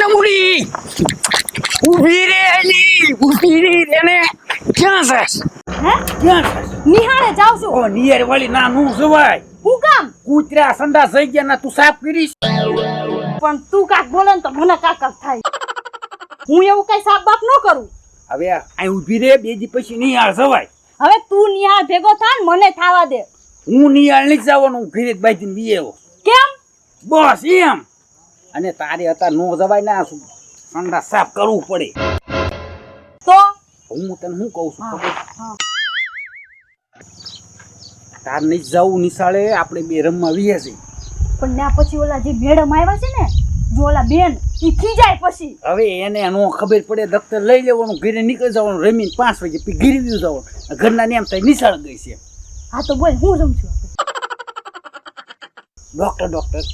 નમુડી ઊભી રે એલી ઊભી રે એને. ક્યાં છે? હે? ક્યાં છે? નિહાળે જાવ છું. ઓ નિયર વાળી ના નું જવાય. હું કામ? કૂતરા સંડા થઈ ગયા ના તું સાફ કરીશ. પણ તું કાક બોલે ને તો મને કાક થાય. હું એવું કઈ સાફ બાપ ન કરું. હવે અહીં ઊભી રે બેજી પછી નિહાળ જવાય. હવે તું નિહાળ ભેગો થા ને મને થાવા દે. હું નિહાળ નહીં જવાનું ઘરે બાઈથી બીએવો કેમ? બસ એમ. અને તારે હતા નો જવાય ના સંડા સાફ કરવું પડે. તો? હું તને શું કહું છું તાર નહીં જવું નિશાળે આપણે બે રમવા વીએ છે. પણ ના પછી ઓલા જે મેડમ આવ્યા છે ને જો ઓલા બેન ઈ ખીજાય પછી. હવે એને નો ખબર પડે દફતર લઈ લેવાનું ઘરે નીકળી જવાનું રમીને પાંચ વાગે પછી ગીરવી જવાનું. ઘરના ને એમ થાય નિશાળ ગઈ છે. હા તો બોલ હું રમ છું ડોક્ટર ડોક્ટર.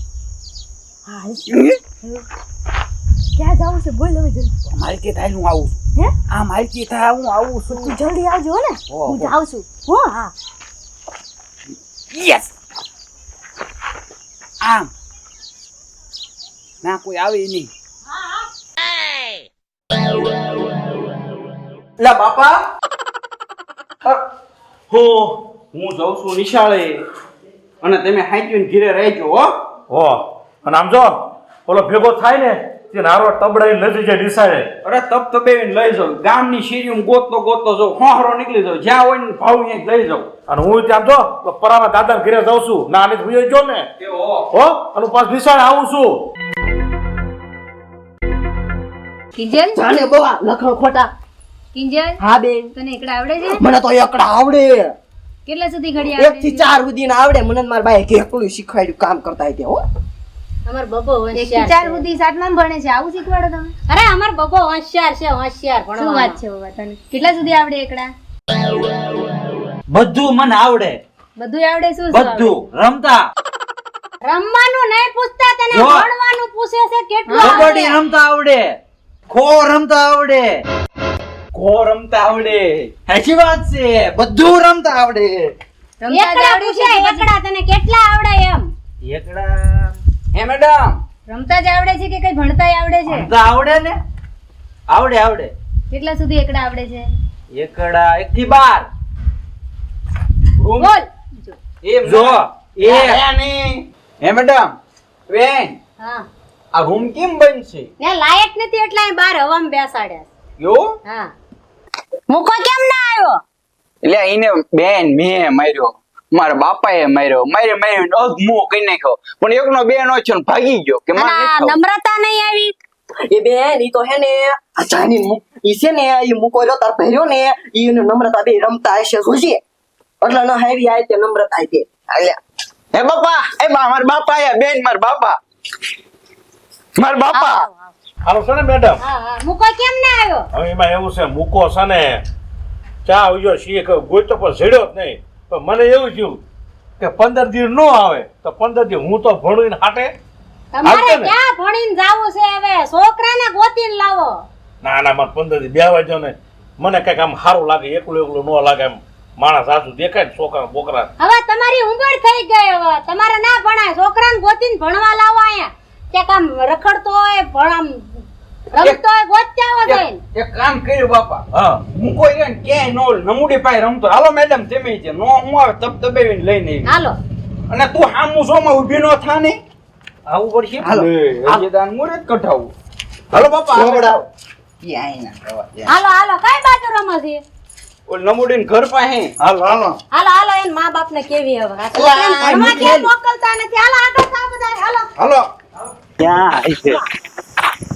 ક્યાં જાવું છે? બોલ હવે જલ્દી. માલકી થાય હું આવું હે? આ માલકી થાય હું આવું છું. તું જલ્દી આવજો ને. હું જાઉં છું. હો હા. યસ આમ. ના કોઈ આવે નહીં. લા બાપા. હો હું જાઉં છું નિશાળે. અને તમે હાંચવીને ઘીરે રહેજો હો. હો. અને આમ જો ઓલો ભેગો થાય ને તે નારો તબડાઈ લઈ જાય નિશાળે. અરે તબ તપેવીને લઈ જાઉં. ગામની શેરીઓ ગોતતો ગોતતો જાઉં. હોહરો નીકળી જાઉં. જ્યાં હોય ને ભાવ અહીંયા લઈ જાઉં. અને હું ત્યાં જો પરામાં દાદા ઘરે જાઉં છું. ના આને ભૂયો જો ને. હો. અને પાછ નિશાળે આવું છું. કિંજલ? જાને બોવા લખણ ખોટા. કિંજલ? હા બેન. તને એકડા આવડે છે? મને તો એકડા આવડે. કેટલા સુધી ઘડી એક આવડે થી છે? ચાર સુધી આવડે. મને મારા બાએ એકલું શીખવાડ્યું કામ કરતા હોય હો. અમાર બબો એક ચાર સુધી સાતમાં ભણે છે. આવું શીખવાડો તમે. અરે અમાર બબો હોશિયાર છે હોશિયાર શું વાત છે બાબા? તને કેટલા સુધી આવડે એકડા? બધું મને આવડે. બધું આવડે શું શું બધું. રમતા. રમવાનું નહીં પૂછતા તને ભણવાનું પૂછે છે કેટલું કબડ્ડી રમતા આવડે. ખો રમતા આવડે. ખો રમતા આવડે. સાચી વાત છે. બધું રમતા આવડે. રમતા આવડે છે એકડા તને કેટલા આવડે એમ? એકડા હે મેડમ. રમતા જ આવડે છે કે કઈ ભણતા આવડે છે? તો આવડે ને? આવડે આવડે. કેટલા સુધી એકડા આવડે છે? એકડા એક થી બાર. રૂમ બોલ. એમ જો એ હે મેડમ. વેન. હા. આ રૂમ કેમ બનશે ને લાયક નથી એટલે અહીં બહાર હવામાં બેસાડ્યા યો હા. મુકો કેમ ના આવ્યો? એટલે એને બેન મેં માર્યો. મારા બાપાએ માર્યો મારે માર્યો અધમો કરી નાખ્યો. પણ એકનો બે નો છે ભાગી ગયો કે. નમ્રતા નહીં આવી? એ બેન ઈ તો હે ને આ જાની મુ- ઈ છે ને ઈ મુકો રહ્યો તાર પહેર્યો ને ઈ ને નમ્રતા બે રમતા હશે જોજે. એટલે ન હેવી આય તે નમ્રતા આય તે હે બાપા એ બા મારા બાપા આયા બેન મારા બાપા. મારા બાપા. હાલો છે ને મેડમ? હા હા. મુકો કેમ ના આવ્યો? હવે એમાં એવું છે મૂકો છે ને ચા આવજો શીખ ગોઈતો પણ ઝેડ્યો જ નહીં. પણ મને એવું થયું કે પંદર દિવસ નો આવે તો પંદર દિવસ હું તો ભણીને હાટે. તમારે ક્યાં ભણીને જાવું છે હવે? છોકરાને ગોતીને લાવો. ના ના મારે પંદર દિવસ બે વાગ્યો ને. મને કંઈક આમ સારું લાગે એકલું એકલું ન લાગે એમ. માણસ સાસુ દેખાય ને છોકરા બોકરા. હવે તમારી ઉંમર થઈ ગઈ હવે. તમારે ના ભણાય. છોકરાને ગોતીને ભણવા લાવો અહીંયા. ક્યાંક આમ રખડતો હોય ભણ આમ રમતો આવો જઈને એક- કામ કર્યું બાપા. હા. હું કોઈ ને કે નો નમુડી પાય રમતો. હાલો મેડમ તમે છે નો હું આવે તપ તપેવીને લઈને આવી. હાલો. અને તું હામું સોમાં ઊભી નો થા ને? આવું પડશે? હાલો. તાન મુરત કઢાવું. હાલો બાપા આવો. દે. હાલો હાલો. કઈ બાજુ રમો છે? ઓલ નમૂડીને ઘર પાસે. હાલો હાલો. હાલો હાલો. એન મા બાપ ને કેવી હવે ઘરમાં આલી. મોકલતા નથી? હાલો આગળ થાવ બધા. હાલો. હાલો. ક્યાં છે?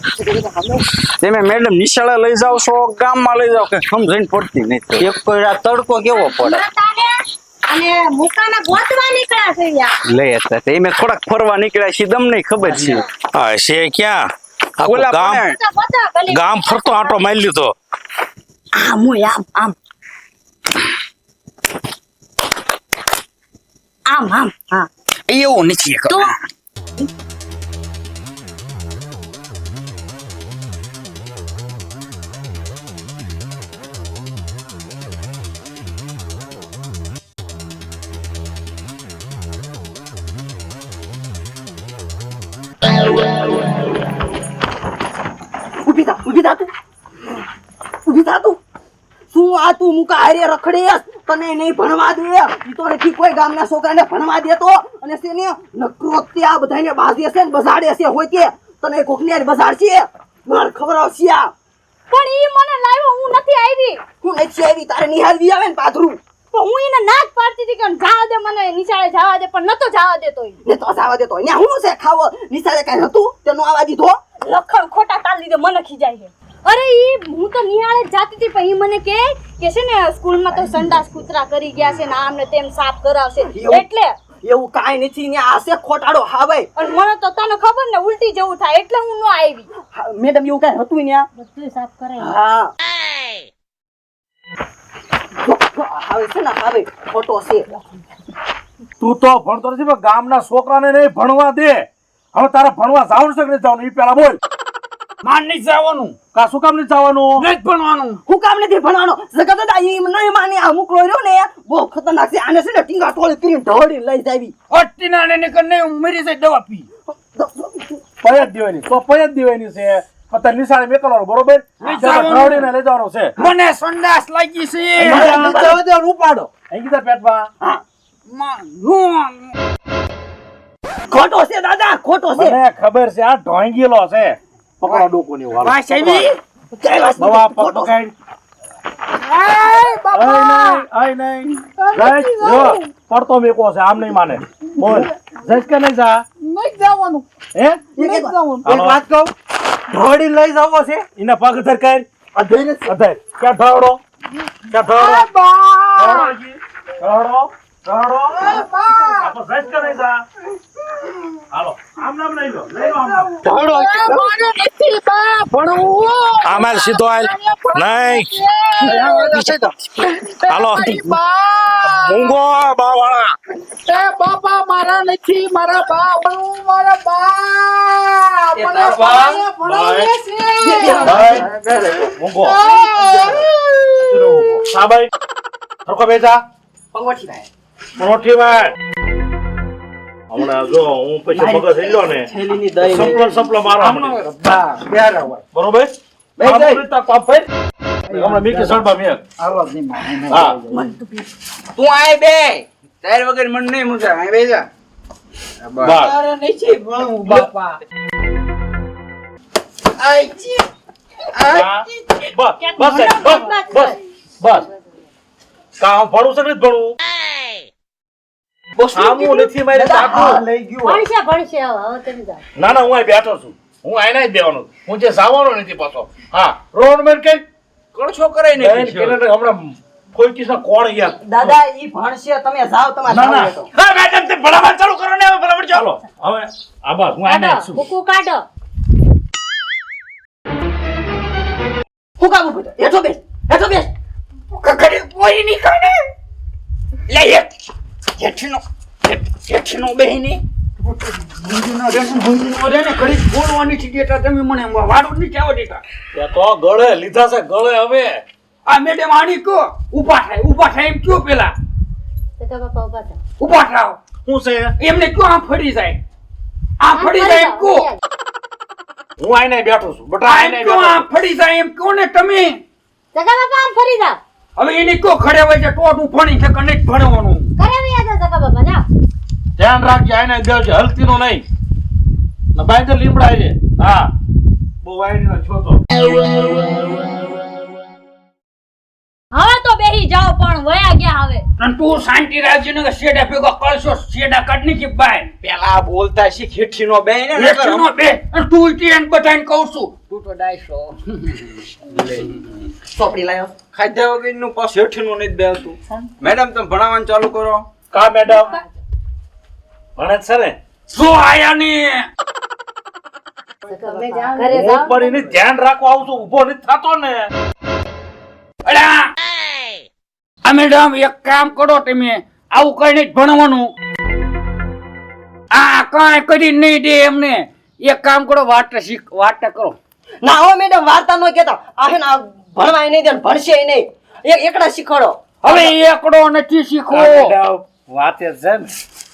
તમે મેડમ નિશાળે લઈ જાવ છો ગામમાં લઈ જાવ કે સમજણ પડતી નથી. એક કોઈ આ તડકો કેવો પડે? અને મુકાના ગોતવા નીકળ્યા છે યાર લઈ હતા તે મેં થોડાક ફરવા નીકળ્યા છે ખબર છે. હા છે ક્યાં? આખું ગામ ગામ ફરતો આટો મારી લીધો. આમ આમ આમ. આમ આમ હા. એવું નથી તો ઊભી થા તું. ઊભી થા તું. શું આ તું મુકા હારે રખડેસ? તને નહીં ભણવા દે. ઈ તો નથી કોઈ ગામના છોકરાને ભણવા દેતો. અને છે નકરો તે આ બધાને બાંધે છે ને બજાડે છે હોય કે તને કોકને હારે બજાડશે માર ખબર આવશે આ. પણ ઈ મને લાવ્યો હું નથી આવી. હું નથી આવી તારે નિહાળવી આવે ને પાથરું. તો હું એને ના જ પાડતી હતી કે જાવા દે મને નિશાળે જાવા દે પણ નતો જવા દેતો ને તો જાવા દેતો ને હું છે ખાવો? નિશાળે કઈ હતું તેનું આવા દીધો? લખણ ખોટા તાલ લીધે મને ખીજાય છે. અરે ઈ હું તો નિહાળે જ જાતી હતી પણ ઈ મને કે કે છે ને સ્કૂલમાં તો સંડાસ કૂતરા કરી ગયા છે ને આમ ને તેમ સાફ કરાવશે. એટલે એવું કાંઈ નથી ને આ છે ખોટાડો. હા ભાઈ. અને મને તો તને ખબર ને ઉલટી જેવું થાય એટલે હું ન આવી. મેડમ એવું કાંઈ હતું ને બધું સાફ કરાય. હા. હવે છે ને હવે ખોટો છે. તું તો ભણતો નથી પણ ગામના છોકરાને નહીં ભણવા દે. હવે તારા ભણવા જવાનું છે કે નહીં જવાનું? એ પેલા બોલ. માન નહીં જવાનું. કા શું કામ નહીં જવાનું? નહીં જ ભણવાનું. હું કામ નથી ભણવાનો? જગત દાદા ઈ નહીં માને આ મુકલો રહ્યો ને બહુ ખતરનાક છે. આને છે ને ટીંગા ટોળી કરીને ઢોળી લઈ જાવી. અટ્ટીના ને નીકળ નહીં મરી જાય દવા પી. પૈયા જ દેવાની. તો પૈયા જ દેવાની છે. પણ તારે નિશાળે મેકલવાનું બરોબર? જવાનું. લઈ જવાનું છે. મને સંડાસ લાગી છે. અહીંયા જવા દે, ઉપાડો. અહીં કીધા પેટમાં? માં, નું. ખોટો છે દાદા ખોટો છે. મને ખબર છે આ ઢોંગીલો છે. પકડો ડોકોની વાળો. વાસ આવી? જય વાસ બાબા પકડ. પડતો મેકો છે આમ નહીં માને. બોલ. જઈશ કે નહીં જા? નહીં જવાનું. હે? એક- એક એક વાત કહું? ઢોળી લઈ જવો છે? એના પગ ધર કર. અધૈર્ય અધર ક્યાં ઢોળો? ક્યાં ઢોળો? ઢોળો ઢોળો ઢોળો. આપણે જઈશ કે નહીં જા? હાલો આમ નામ લઈ લો. લઈ લો આમ નામ. આમાં સીધો આલ નહીં. હાલો. મૂંગો બાવાળા. એ બાપા મારા નથી મારા બા ભણવું મારા બા. મને બા? ભણાવે છે મૂંગો. ચલો મૂંગો. હા બેસા. પંગોઠી ભાઈ. પંગોઠી ભાઈ. હમણાં જો હું પછી મગજ હિલ્યો ને સપલો સપલો હોય. બરોબર. હમણાં મેક. નહીં માને હા. તું આય બે. તાર વગર મન નહીં મૂકે. આય બે જા. બસ. મારે. બસ બસ બસ કામ ભણું છે કે નથી ભણવું નથી મારે દાદા, લઈ ગયો. ભણશે ભણશે હવે હવે તમે જાઓ. ના ના હું અહીં બેઠો છું. હું આઈને જ બેવાનો હું જે જવાનો નથી પાછો. હા રોડમેન કઈ કળશો કરે નહીં. હમણાં ફોઈટીસના કોણ ગયા? દાદા ઈ ભણશે તમે જાઓ તમારે ના ના. જાવું હોય તો. હા મેડમ તે ભણાવવાનું ચાલુ કરો ને હવે બરાબર ચાલો. હવે આ હું કાઢો છું. ભૂકું કાઢો. હું કામ ઊભો? હેઠો બેસ હેઠો બેસ. કકડી પોઈ ની લે એક જેઠીનો જેઠીનો બેહીને. ગુંજીનો રે ગુંજીનો રે ને ઘડી બોલવાની થી દેતા તમે મને વાડું નહીં કહેવા દેતા તે તો ગળે લીધા છે ગળે હવે. આ મેડમ આની કો ઊભા થાય ઊભા થાય એમ કયો પેલા? તો બાપા ઊભા થાઓ. ઊભા થાવ શું છે? એમને કયો ફરી જાય? આમ ફરી જાય એમ કો હું આઈને બેઠો છું બટા આ આઈને બેઠો આમ ફરી જાય એમ કયો ને તમે. બાપા આમ ફરી હવે એને કયો ખડે હોય છે ટોટ ઉફાણી છે કનેક્ટ ભણવાનું? ધ્યાન રાખજે, આને બેવજે હલતી નો નહીં. ને બાય લીમડાય છે. હા. બહુ વાયડી નો છો તો. તું શાંતિ રાખજે ને શેડા ભેગો કરશો શેડા કાઢની કે બાય. પેલા બોલતા શીખ હેઠીનો બે ને ખેઠી નો બે. અને તું ઈટી એને બધાને કહું છું. તું તો ડાયશો. સોપડી લાયો. ખાધા વગરનું પાસ હેઠીનું નહીં બેહતું મેડમ તમે ભણાવવાનું ચાલુ કરો. કા મેડમ? ભણે છે ને? જો આયા ને. ઘરે એની ધ્યાન રાખવા આવું છું ઊભો નથી થતો ને. આ મેડમ એક કામ કરો તમે. આવું કઈ નહીં ભણવાનું. આ કાંઈ કરી નહીં દે એમને. એક કામ કરો વાર્તા શીખ વાર્તા કરો. ના હો મેડમ વાર્તા ન કહેતા. આ હે ને ભણવાય નહીં દે ને ભણશે નહીં. એક એકડા શીખવાડો. હવે એકડો નથી શીખવો. વાતે છે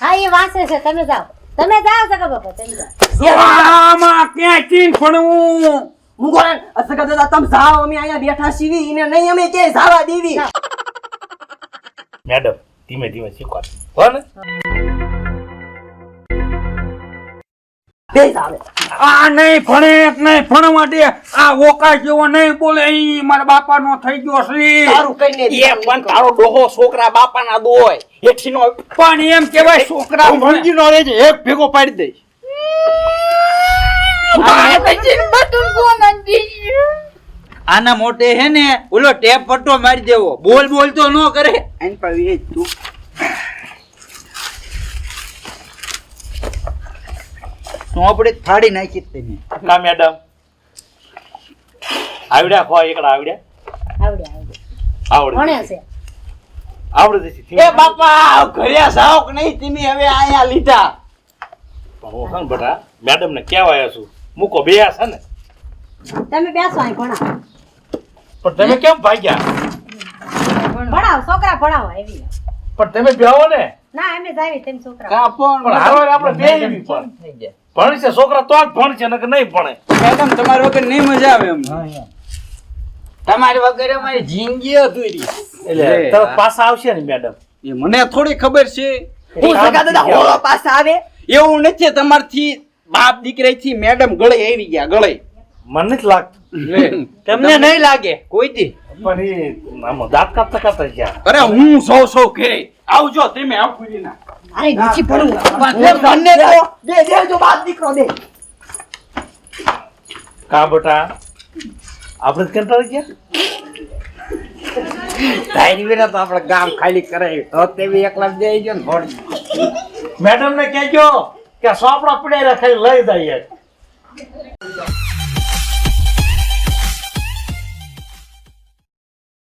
હા એ વાંચે છે તમે જાઓ. તમે જાઓ સગા બાપા તમે જાઓ. આમાં ક્યાં ચીન ભણવું હું કોણ સગા દાદા તમે જાઓ અમે અહીંયા બેઠા છીએ એને નહીં અમે ક્યાંય જાવા દેવી. મેડમ ધીમે ધીમે શીખવાડ હો ને? આ નહીં ભણે એક નહીં ભણવા દે. આ ઓકા જેવો નહીં બોલે. ઈ મારા બાપાનો થઈ ગયો શ્રી તારું એ પણ તારો ડોહો છોકરા બાપાના દોય નો પણ એમ કેવાય છોકરા ભણજી નો રહેજે એક ભેગો પાડી દઈશ. આના મોટે હે ને ઓલો ટેપ પટ્ટો મારી દેવો. બોલ બોલ તો ન કરે. એન પાવી એ તું. આપણે ફાડી નાખી તેને? ના મેડમ. આવડ્યા ખો એકડા આવડ્યા? આવડે આવડે. ભણે છે. આવડે છે એ બાપા ઘરે સાવ કે નહીં તમે હવે આયા લીધા. હું બટા મેડમ ને કહેવાય છું? મૂકો બેયા છે ને. તમે બેસો અહીં ભણાવો પણ તમે કેમ ભાગ્યા? ભણાવો છોકરા ભણાવો એવી પણ તમે બેહો ને? ના એમ જ આવી તેમ છોકરા કા પણ પણ હારો આપણે બેહી પણ. થઈ ગયા? ભણશે છોકરા તો જ ભણશે નકર નહીં ભણે. મેડમ તમારી વગર નહીં મજા આવે એમ. તમારી વગર અમારી જિંદગી અધૂરી. એટલે તરત પાછા આવશે ને મેડમ. એ મને થોડી ખબર છે. હું સગા દાદા હોળો પાસે આવે? એવું નથી તમારથી બાપ દીકરાથી મેડમ ગળે આવી ગયા ગળે. મને જ લાગતું તમને નહીં લાગે? કોઈ દી. પણ એ આમાં દાંત કાપતા કાપતા ગયા અરે હું સૌ સૌ કે આવજો તમે આવ ના અરે નીચે પડું. મને તો બે બે જો બાદ દીકરો દે. કા બટા? આપણે કેન્ટર ગયા તારી વિના તો આપણે ગામ ખાલી કરાવી તો તેવી એકલા દે ગયો ને ભણ મેડમ ને કહેજો કે સોપડા પડ્યા ખાલી લઈ જાય